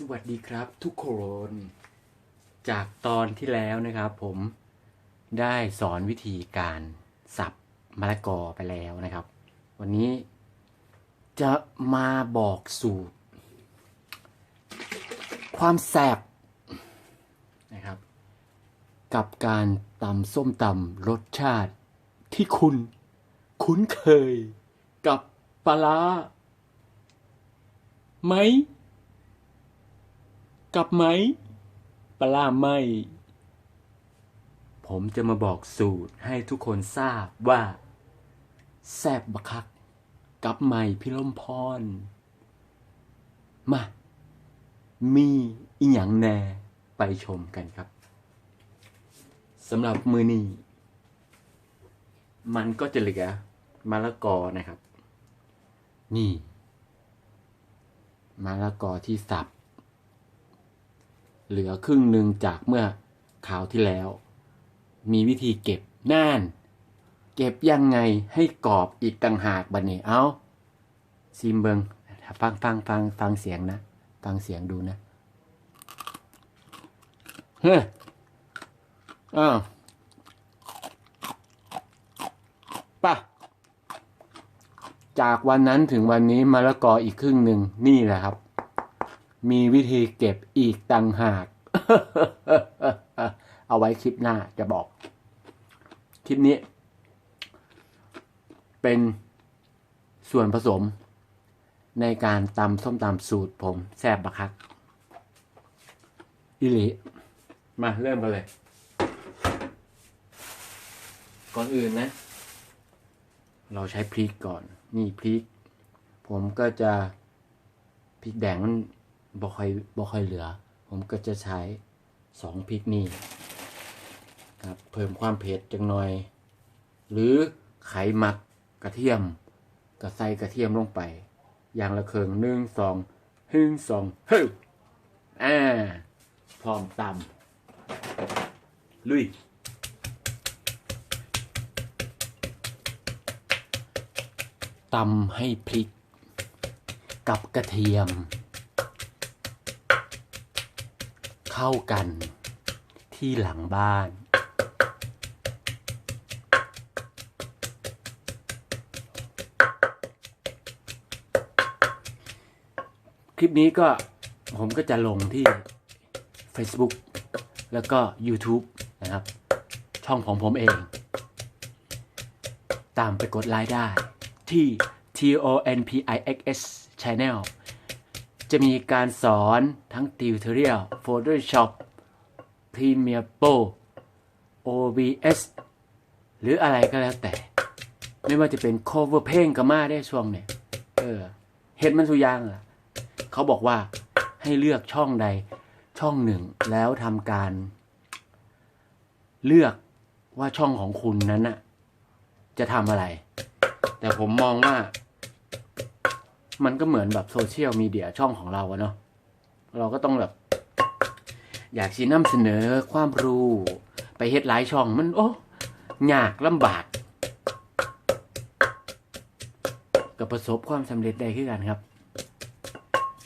สวัสดีครับทุกคน จากตอนที่แล้วนะครับ ผมได้สอนวิธีการสับมะละกอไปแล้วนะครับ วันนี้จะมาบอกสูตร ความแสบนะครับ กับการตำส้มตำรสชาติที่คุณ คุ้นเคยกับปลาร้าไหม กับไหมปลาร้าไหมผมจะมาบอกสูตรให้ทุกคนทราบว่า แซบบักคัก กับไหม่พิลมพร มา มีอีหยังแน่ไปชมกันครับสำหรับมือนี้ มันก็จะเหลือมะละกอนะครับ นี่มะละกอที่สับ เหลือครึ่งหนึ่งจากเมื่อข่าวที่แล้ว มีวิธีเก็บน่าน เก็บยังไงให้กรอบอีกต่างหากบันนี้เอาซิมเบิงฟังฟังฟังฟังเสียงนะ ฟังเสียงดูนะเฮ้อ้าวป่ะจากวันนั้นถึงวันนี้มะละกออีกครึ่งหนึ่งนี่แหละครับ มีวิธีเก็บอีกต่างหาก เอาไว้คลิปหน้าจะบอก คลิปนี้ เป็นส่วนผสม ในการตำส้มตำสูตรผมแซ่บบักคักอิลิมาเริ่มกันเลย ก่อนอื่นนะ เราใช้พริกก่อน นี่พริก ผมก็จะพริกแดงมัน บ่ค่อยบ่ค่อยเหลือ ผมก็จะใช้สองพริกนี่ครับเพิ่มความเผ็ดจังหน่อย หรือไขมักกระเทียมก็ใส่กระเทียมลงไป อย่างละเคิงหนึ่งสองหนึ่งสองเฮ้ยอ่าพร้อมตำลุยตำให้พริกกับกระเทียม เข้ากันที่หลังบ้าน คลิปนี้ก็ผมก็จะลงที่ Facebook แล้วก็ YouTube นะครับ ช่องของผมเอง ตามไปกดไลค์ได้ที่ T O N P I X S Channel จะมีการสอนทั้ง Tutorial Photoshop Premiere Pro OBS หรืออะไรก็แล้วแต่ ไม่ว่าจะเป็น cover เพลงก็มาได้ช่วงเนี่ยเออเห็นมันสุยางอะ เขาบอกว่าให้เลือกช่องใดช่องหนึ่งแล้วทำการ เลือกว่าช่องของคุณนั้นน่ะ จะทำอะไร แต่ผมมองว่า มันก็เหมือนแบบโซเชียลมีเดียช่องของเราอะเนาะเราก็ต้องแบบ อยากชี้นำเสนอความรู้ ไปเฮ็ดหลายช่องมันโอ้ยากลำบากก็ประสบความสำเร็จได้ขึ้นกันครับ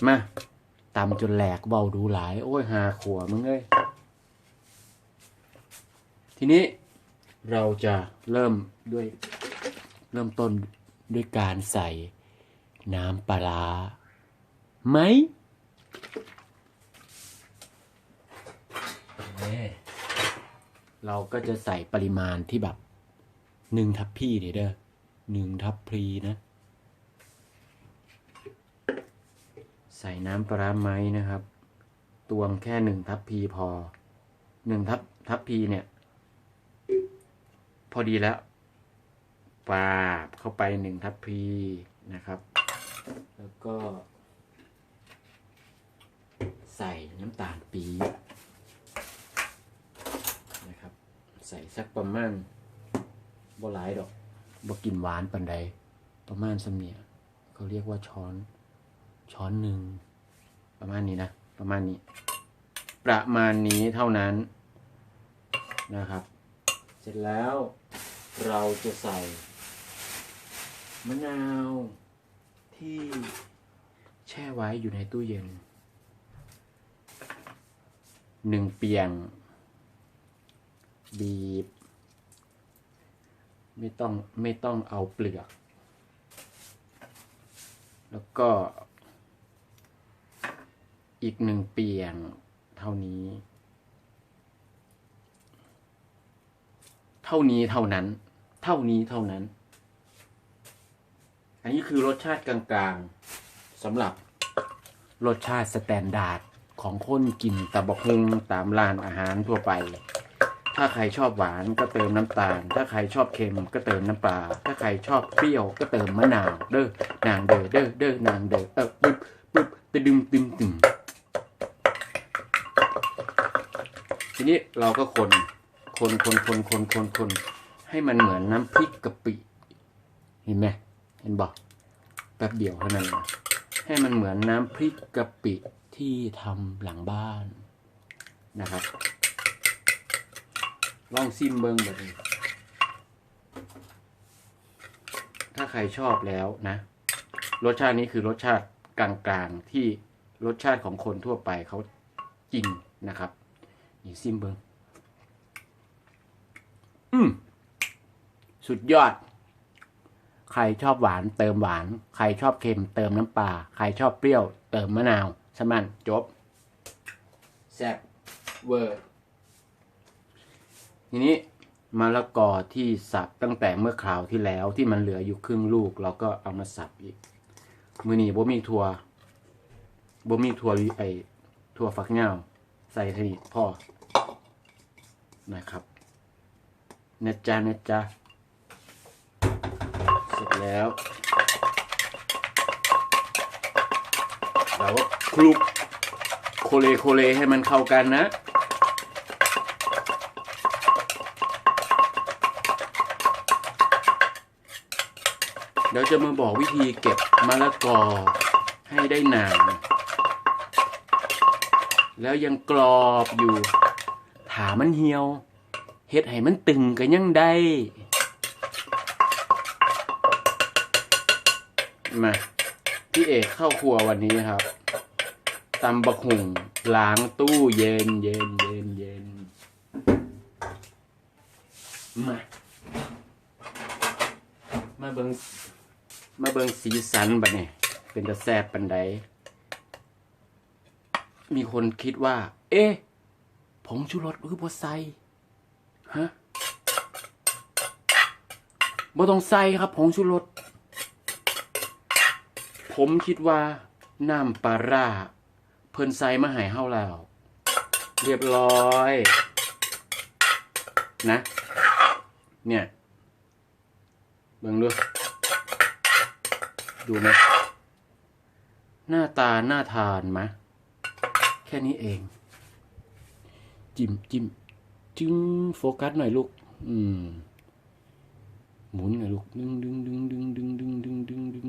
มาตำจนแหลกเบาดูหลาย โอ้ยหาขัวมึงเอ้ยทีนี้เราจะเริ่มด้วยเริ่มต้นด้วยการใส่ น้ำปลาร้าไหมนี่เราก็จะใส่ปริมาณที่แบบหนึ่งทัพพี่เด้อหนึ่งทัพพรีนะ ใส่น้ำปลาร้าไหมนะครับ ตวงแค่หนึ่งทัพพีพอหนึ่งทัพทัพพีเนี่ย พอดีแล้วปาบเข้าไปหนึ่งทัพพีนะครับ แล้วก็ ใส่น้ำตาลปี๊บนะครับ ใส่สักประมาณบ่หลายดอกบ่กินหวานปันใดประมาณสำเนียเขาเรียกว่าช้อนช้อนหนึ่งประมาณนี้นะ ประมาณนี้ ประมาณนี้เท่านั้นนะครับ เสร็จแล้วเราจะใส่มะนาว ที่แช่ไว้อยู่ในตู้เย็นหนึ่งเปียง บีบ ไม่ต้องไม่ต้องเอาเปลือก แล้วก็ อีกหนึ่งเปียงเท่านี้ เท่านี้เท่านั้น เท่านี้เท่านั้น อันนี้คือรสชาติกลางๆสำหรับรสชาติสแตนดาร์ดของคนกินตะบกฮงตามร้านอาหารทั่วไป ถ้าใครชอบหวานก็เติมน้ำตาล ถ้าใครชอบเค็มก็เติมน้ำปลา ถ้าใครชอบเปรี้ยวก็เติมมะนาว เด้อนางเด้อเด้อเด้อนางเด้อเออปึ๊บปึ๊บตะดึมตึมตึมทีนี้เราก็คน คนคนคนคนคนคนให้มันเหมือนน้ำพริกกะปิ เห็นไหม เห็นบอกแป๊บเดียวเท่านั้นนะให้มันเหมือนน้ำพริกกะปิที่ทำหลังบ้านนะครับ ลองซิมเบิ้งแบบนี้ถ้าใครชอบแล้วนะ รสชาตินี้คือรสชาติกลางๆที่รสชาติของคนทั่วไปเขากินนะครับนี่ซิมเบิ้งอืมสุดยอด ใครชอบหวานเติมหวาน ใครชอบเค็มเติมน้ำปลา ใครชอบเปรี้ยวเติมมะนาวสมันจบแซ่บเวอร์ ทีนี้มะละกอที่สับตั้งแต่เมื่อคราวที่แล้วที่มันเหลืออยู่ครึ่งลูก เราก็เอามาสับอีก มือนี้บ่มีทัวบ่มีทัวไอทัวฟักเงาใส่ทีนี้พ่อนะครับนะจ๊ะนะจ๊ะเสร็จแล้ว เราก็คลุกโคเลโคเลให้มันเข้ากันนะเดี๋ยวจะมาบอกวิธีเก็บมะละกอให้ได้นาน แล้วยังกรอบอยู่ ถามันเหี่ยว เฮ็ดให้มันตึงกันยังได้ มาพี่เอกเข้าครัววันนี้ครับตำบักหุ่งล้างตู้เย็นเย็นเย็นเย็นมามาเบิงมาเบิงสีสันบัดเนี่ยเป็นตะแซบปันใดมีคนคิดว่า เอ๊ะผงชูรสคือบ่ใส่ฮะบ่ต้องใส่ครับผงชูรส ผมคิดว่าน้ำปลาร่า เพิ่นใส่มาให้เฮาแล้ว เรียบร้อย นะ เนี่ยเบิ่งดูดูไหมหน้าตาหน่าทานไหมแค่นี้เอง จิ้มจิ้มจึงโฟกัสหน่อยลูก อืม หมุนหน่อยลูก ดึงดึงดึงดึงดึงดึงดึงดึงดึง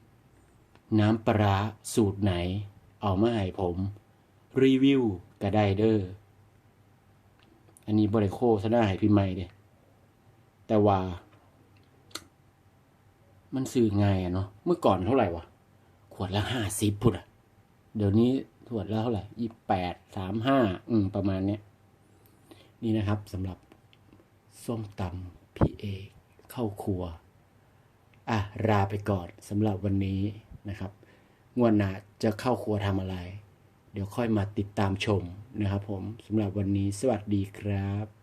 น้ำปลาสูตรไหน เอามาให้ผม รีวิวก็ได้เด้อ อันนี้บริโฆษณาให้พี่ใหม่เด้แต่ว่า มันซื้อไงอะเนาะ เมื่อก่อนเท่าไหร่วะ ขวดละห้าสิบพุทอะเดี๋ยวนี้ขวดละเท่าไหร่ยี่แปดสามห้าอืมประมาณเนี้ย นี่นะครับสำหรับส้มตำพี่เอกเข้าครัว อะลาไปก่อนสำหรับวันนี้ นะครับงวดหน้าจะเข้าครัวทำอะไร เดี๋ยวค่อยมาติดตามชมนะครับผมสำหรับวันนี้สวัสดีครับ